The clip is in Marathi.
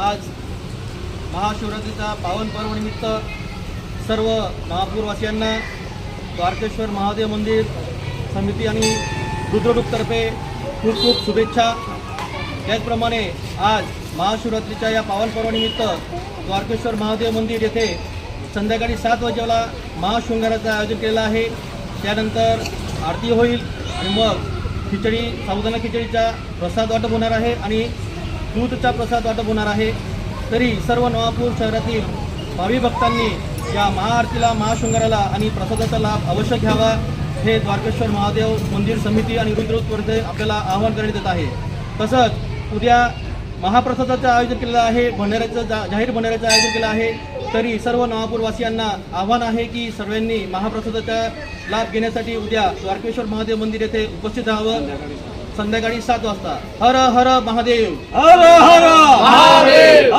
आज महाशिवरात्रीचा पावन पर्वनिमित्त सर्व महापूरवासियांना द्वारकेश्वर महादेव मंदिर समिती आणि रुद्रडूपतर्फे खूप खूप शुभेच्छा. त्याचप्रमाणे आज महाशिवरात्रीच्या या पावन पर्वानिमित्त द्वारकेश्वर महादेव मंदिर येथे संध्याकाळी सात वाजेला महाशृंगाराचं आयोजन केलेलं आहे. त्यानंतर आरती होईल आणि मग खिचडी साबुदाणा खिचडीचा प्रसाद वाटप होणार आहे आणि दूधचा प्रसाद वाटप होणार आहे. तरी सर्व नवापूर शहरातील भावी भक्तांनी या महाआरतीला महाशृंगाराला आणि प्रसादाचा लाभ अवश्य घ्यावा. हे द्वारकेश्वर महादेव मंदिर समिती आणि रुद्रतर्फे आपल्याला आवाहन करण्यात येत आहे. तसंच उद्या महाप्रसादाचं आयोजन केलेलं आहे भंडाऱ्याचं जा जाहीर भंडाऱ्याचं आयोजन केलं आहे. तरी सर्व नवापूरवासियांना आव्हान आहे की सर्वांनी महाप्रसादाचा लाभ घेण्यासाठी उद्या द्वारकेश्वर महादेव मंदिर येथे उपस्थित राहावं. संध्याकाळी सात वाजता. हर हर महादेव. हर हर महादेव.